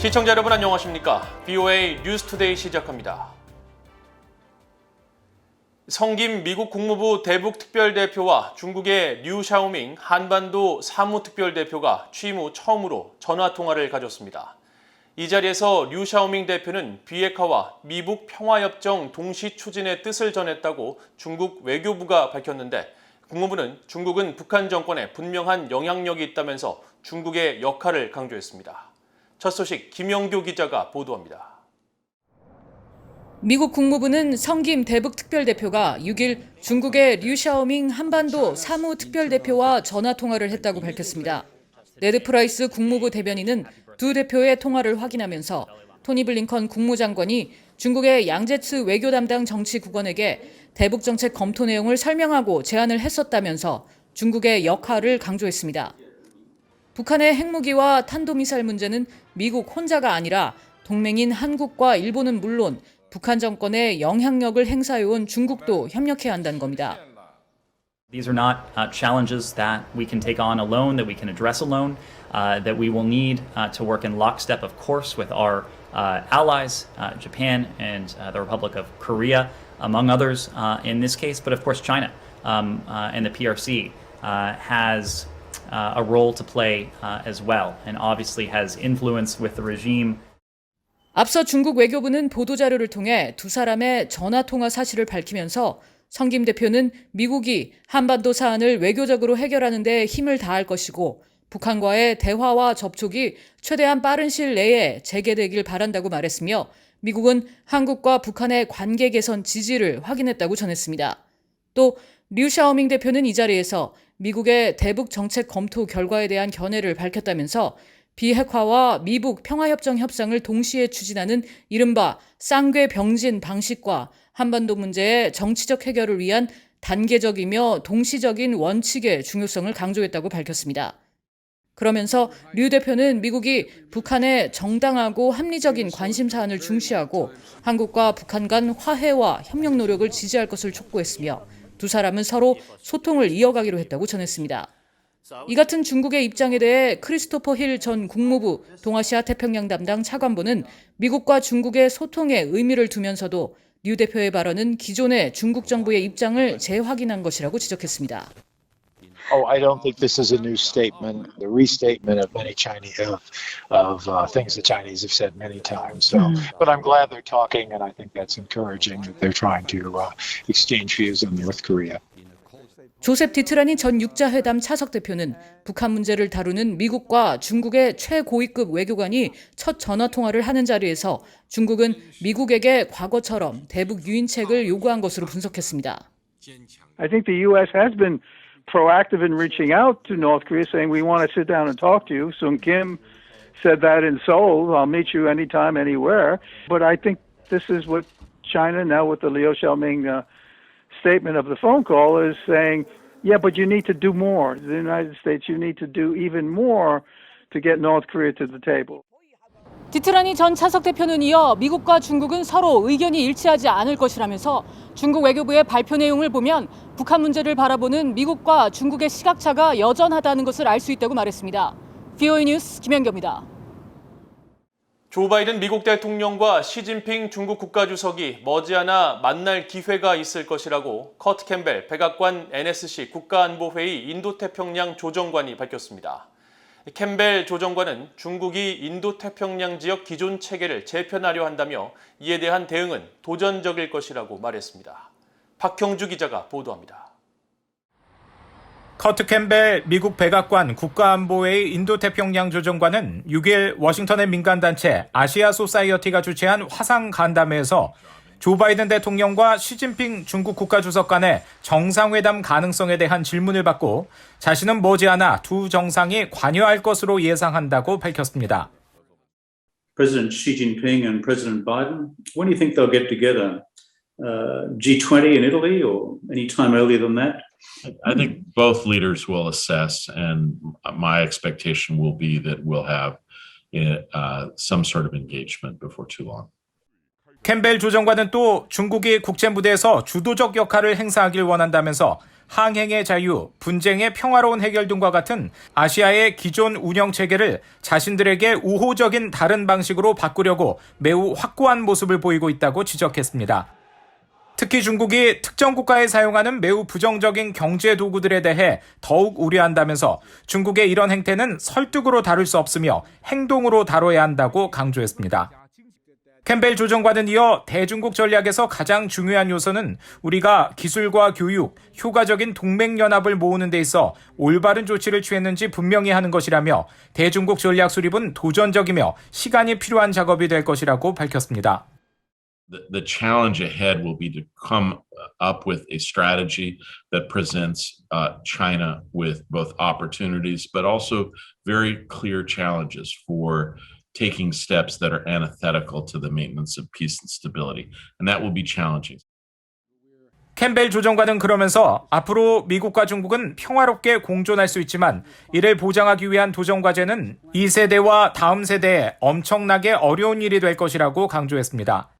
시청자 여러분 안녕하십니까? BOA 뉴스투데이 시작합니다. 성김 미국 국무부 대북 특별대표와 중국의 류 샤오밍 한반도 사무특별대표가 취임 후 처음으로 전화 통화를 가졌습니다. 이 자리에서 류 샤오밍 대표는 비핵화와 미북 평화협정 동시 추진의 뜻을 전했다고 중국 외교부가 밝혔는데 국무부는 중국은 북한 정권에 분명한 영향력이 있다면서 중국의 역할을 강조했습니다. 첫 소식 김영교 기자가 보도합니다. 미국 국무부는 성김 대북 특별대표가 6일 중국의 류샤오밍 한반도 사무 특별대표와 전화 통화를 했다고 밝혔습니다. 네드 프라이스 국무부 대변인은 두 대표의 통화를 확인하면서 토니 블링컨 국무장관이 중국의 양제츠 외교 담당 정치국원에게 대북 정책 검토 내용을 설명하고 제안을 했었다면서 중국의 역할을 강조했습니다. 북한의 핵무기와 탄도미사일 문제는 미국 혼자가 아니라 동맹인 한국과 일본은 물론 북한 정권에 영향력을 행사해온 중국도 협력해야 한다는 겁니다. These are not uh, challenges that we can take on alone, that we can address alone, uh, that we will need uh, to work in lockstep, of course, with our uh, allies, uh, Japan and uh, the Republic of Korea, among others uh, in this case, but of course, China um, uh, and the PRC uh, has uh, a role to play uh, as well, and obviously has influence with the regime. 앞서 중국 외교부는 보도자료를 통해 두 사람의 전화 통화 사실을 밝히면서 성김 대표는 미국이 한반도 사안을 외교적으로 해결하는 데 힘을 다할 것이고 북한과의 대화와 접촉이 최대한 빠른 시일 내에 재개되길 바란다고 말했으며 미국은 한국과 북한의 관계 개선 지지를 확인했다고 전했습니다. 또 류샤오밍 대표는 이 자리에서 미국의 대북 정책 검토 결과에 대한 견해를 밝혔다면서 비핵화와 미북 평화협정 협상을 동시에 추진하는 이른바 쌍궤 병진 방식과 한반도 문제의 정치적 해결을 위한 단계적이며 동시적인 원칙의 중요성을 강조했다고 밝혔습니다. 그러면서 류 대표는 미국이 북한의 정당하고 합리적인 관심 사안을 중시하고 한국과 북한 간 화해와 협력 노력을 지지할 것을 촉구했으며 두 사람은 서로 소통을 이어가기로 했다고 전했습니다. 이 같은 중국의 입장에 대해 크리스토퍼 힐 전 국무부 동아시아 태평양 담당 차관보는 미국과 중국의 소통에 의미를 두면서도 류 대표의 발언은 기존의 중국 정부의 입장을 재확인한 것이라고 지적했습니다. Oh, I don't think this is a new statement, the restatement of many Chinese of, of uh, things the Chinese have said many times. So, but I'm glad they're talking, and I think that's encouraging that they're trying to uh, exchange views on North Korea. 조셉 디트라니 전 육자회담 차석 대표는 북한 문제를 다루는 미국과 중국의 최고위급 외교관이 첫 전화 통화를 하는 자리에서 중국은 미국에게 과거처럼 대북 유인책을 요구한 것으로 분석했습니다. I think the U.S. has been proactive in reaching out to North Korea, saying we want to sit down and talk to you. Sung Kim said that in Seoul. I'll meet you anytime, anywhere. But I think this is what China now, with the Liu Xiaoming uh, statement of the phone call, is saying. Yeah, but you need to do more. The United States, you need to do even more to get North Korea to the table. 디트라니 전 차석 대표는 이어 미국과 중국은 서로 의견이 일치하지 않을 것이라면서 중국 외교부의 발표 내용을 보면 북한 문제를 바라보는 미국과 중국의 시각차가 여전하다는 것을 알 수 있다고 말했습니다. VOA 뉴스 김현경입니다. 조 바이든 미국 대통령과 시진핑 중국 국가주석이 머지않아 만날 기회가 있을 것이라고 커트 캠벨 백악관 NSC 국가안보회의 인도태평양 조정관이 밝혔습니다. 캠벨 조정관은 중국이 인도태평양 지역 기존 체계를 재편하려 한다며 이에 대한 대응은 도전적일 것이라고 말했습니다. 박형주 기자가 보도합니다. 커트 캠벨 미국 백악관 국가안보회의 인도태평양 조정관은 6일 워싱턴의 민간단체 아시아 소사이어티가 주최한 화상 간담회에서 조 바이든 대통령과 시진핑 중국 국가주석 간의 정상회담 가능성에 대한 질문을 받고 자신은 머지않아 두 정상이 관여할 것으로 예상한다고 밝혔습니다. President Xi Jinping and President Biden, when do you think they'll get together? Uh, G20 in Italy or any time earlier than that? I think both leaders will assess, and my expectation will be that we'll have uh, some sort of engagement before too long. 캠벨 조정관은 또 중국이 국제 무대에서 주도적 역할을 행사하길 원한다면서 항행의 자유, 분쟁의 평화로운 해결 등과 같은 아시아의 기존 운영 체계를 자신들에게 우호적인 다른 방식으로 바꾸려고 매우 확고한 모습을 보이고 있다고 지적했습니다. 특히 중국이 특정 국가에 사용하는 매우 부정적인 경제 도구들에 대해 더욱 우려한다면서 중국의 이런 행태는 설득으로 다룰 수 없으며 행동으로 다뤄야 한다고 강조했습니다. 캠벨 조정관은 이어 대중국 전략에서 가장 중요한 요소는 우리가 기술과 교육, 효과적인 동맹연합을 모으는 데 있어 올바른 조치를 취했는지 분명히 하는 것이라며 대중국 전략 수립은 도전적이며 시간이 필요한 작업이 될 것이라고 밝혔습니다. The, challenge ahead will be to come up with a strategy that presents uh, China with both opportunities, but also very clear challenges for taking steps that are antithetical to the maintenance of peace and stability. And that will be challenging. 캠벨 조정관은 그러면서 앞으로 미국과 중국은 평화롭게 공존할 수 있지만 이를 보장하기 위한 도전 과제는 2세대와 다음 세대에 엄청나게 어려운 일이 될 것이라고 강조했습니다.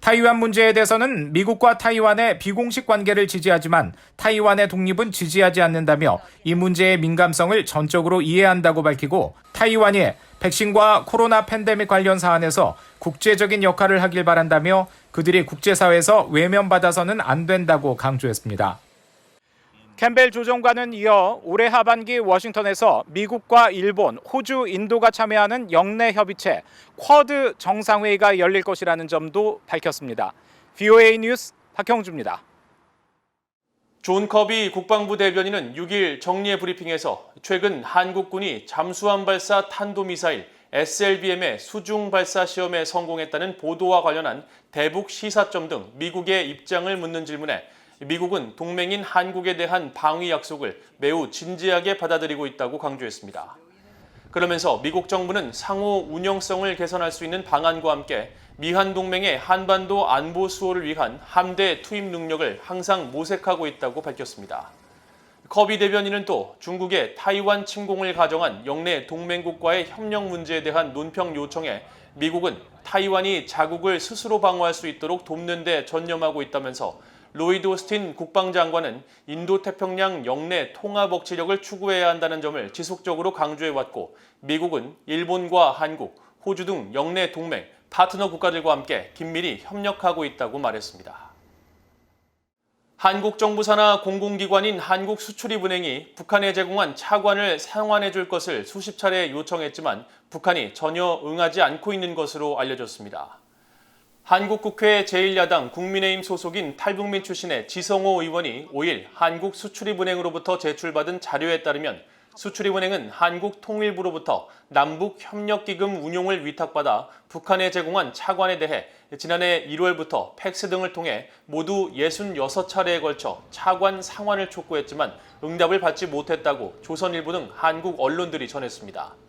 타이완 문제에 대해서는 미국과 타이완의 비공식 관계를 지지하지만 타이완의 독립은 지지하지 않는다며 이 문제의 민감성을 전적으로 이해한다고 밝히고 타이완이 백신과 코로나 팬데믹 관련 사안에서 국제적인 역할을 하길 바란다며 그들이 국제사회에서 외면받아서는 안 된다고 강조했습니다. 캠벨 조정관은 이어 올해 하반기 워싱턴에서 미국과 일본, 호주, 인도가 참여하는 영내 협의체 쿼드 정상회의가 열릴 것이라는 점도 밝혔습니다. VOA 뉴스 박형주입니다. 존 커비 국방부 대변인은 6일 정례 브리핑에서 최근 한국군이 잠수함 발사 탄도미사일 SLBM의 수중 발사 시험에 성공했다는 보도와 관련한 대북 시사점 등 미국의 입장을 묻는 질문에 미국은 동맹인 한국에 대한 방위 약속을 매우 진지하게 받아들이고 있다고 강조했습니다. 그러면서 미국 정부는 상호 운영성을 개선할 수 있는 방안과 함께 미한 동맹의 한반도 안보 수호를 위한 함대 투입 능력을 항상 모색하고 있다고 밝혔습니다. 커비 대변인은 또 중국의 타이완 침공을 가정한 영내 동맹국과의 협력 문제에 대한 논평 요청에 미국은 타이완이 자국을 스스로 방어할 수 있도록 돕는 데 전념하고 있다면서 로이드 오스틴 국방장관은 인도태평양 영내 통합 억지력을 추구해야 한다는 점을 지속적으로 강조해왔고 미국은 일본과 한국, 호주 등 영내 동맹, 파트너 국가들과 함께 긴밀히 협력하고 있다고 말했습니다. 한국 정부 산하 공공기관인 한국수출입은행이 북한에 제공한 차관을 상환해 줄 것을 수십 차례 요청했지만 북한이 전혀 응하지 않고 있는 것으로 알려졌습니다. 한국국회 제1야당 국민의힘 소속인 탈북민 출신의 지성호 의원이 5일 한국수출입은행으로부터 제출받은 자료에 따르면 수출입은행은 한국통일부로부터 남북협력기금 운용을 위탁받아 북한에 제공한 차관에 대해 지난해 1월부터 팩스 등을 통해 모두 66차례에 걸쳐 차관 상환을 촉구했지만 응답을 받지 못했다고 조선일보 등 한국 언론들이 전했습니다.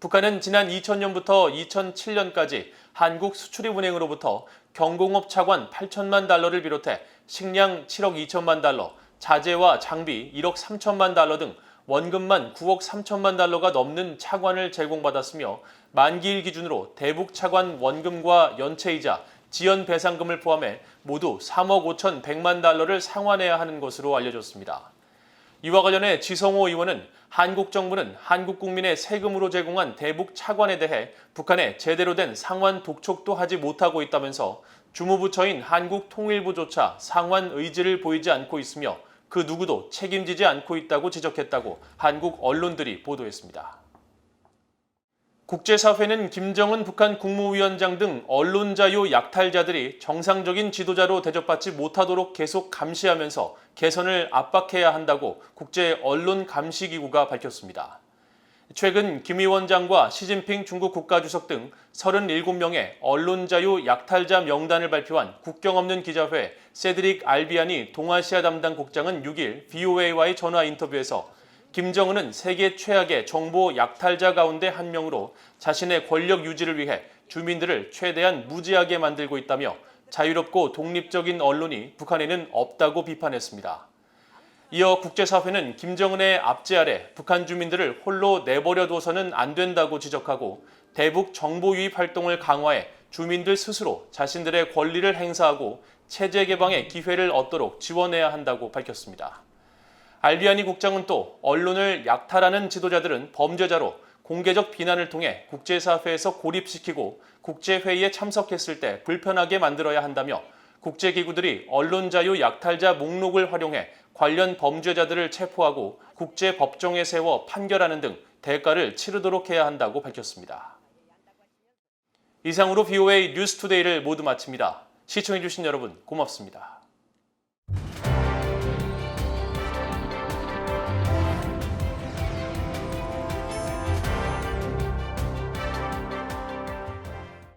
북한은 지난 2000년부터 2007년까지 한국 수출입은행으로부터 경공업 차관 8천만 달러를 비롯해 식량 7억 2천만 달러, 자재와 장비 1억 3천만 달러 등 원금만 9억 3천만 달러가 넘는 차관을 제공받았으며 만기일 기준으로 대북 차관 원금과 연체이자 지연 배상금을 포함해 모두 3억 5천 100만 달러를 상환해야 하는 것으로 알려졌습니다. 이와 관련해 지성호 의원은 한국 정부는 한국 국민의 세금으로 제공한 대북 차관에 대해 북한에 제대로 된 상환 독촉도 하지 못하고 있다면서 주무부처인 한국통일부조차 상환 의지를 보이지 않고 있으며 그 누구도 책임지지 않고 있다고 지적했다고 한국 언론들이 보도했습니다. 국제사회는 김정은 북한 국무위원장 등 언론 자유 약탈자들이 정상적인 지도자로 대접받지 못하도록 계속 감시하면서 개선을 압박해야 한다고 국제 언론 감시 기구가 밝혔습니다. 최근 김 위원장과 시진핑 중국 국가주석 등 37명의 언론 자유 약탈자 명단을 발표한 국경 없는 기자회 세드릭 알비안이 동아시아 담당 국장은 6일 VOA와의 전화 인터뷰에서 김정은은 세계 최악의 정보 약탈자 가운데 한 명으로 자신의 권력 유지를 위해 주민들을 최대한 무지하게 만들고 있다며 자유롭고 독립적인 언론이 북한에는 없다고 비판했습니다. 이어 국제사회는 김정은의 압제 아래 북한 주민들을 홀로 내버려둬서는 안 된다고 지적하고 대북 정보 유입 활동을 강화해 주민들 스스로 자신들의 권리를 행사하고 체제 개방의 기회를 얻도록 지원해야 한다고 밝혔습니다. 알비아니 국장은 또 언론을 약탈하는 지도자들은 범죄자로 공개적 비난을 통해 국제사회에서 고립시키고 국제회의에 참석했을 때 불편하게 만들어야 한다며 국제기구들이 언론자유 약탈자 목록을 활용해 관련 범죄자들을 체포하고 국제법정에 세워 판결하는 등 대가를 치르도록 해야 한다고 밝혔습니다. 이상으로 VOA 뉴스투데이를 모두 마칩니다. 시청해주신 여러분 고맙습니다.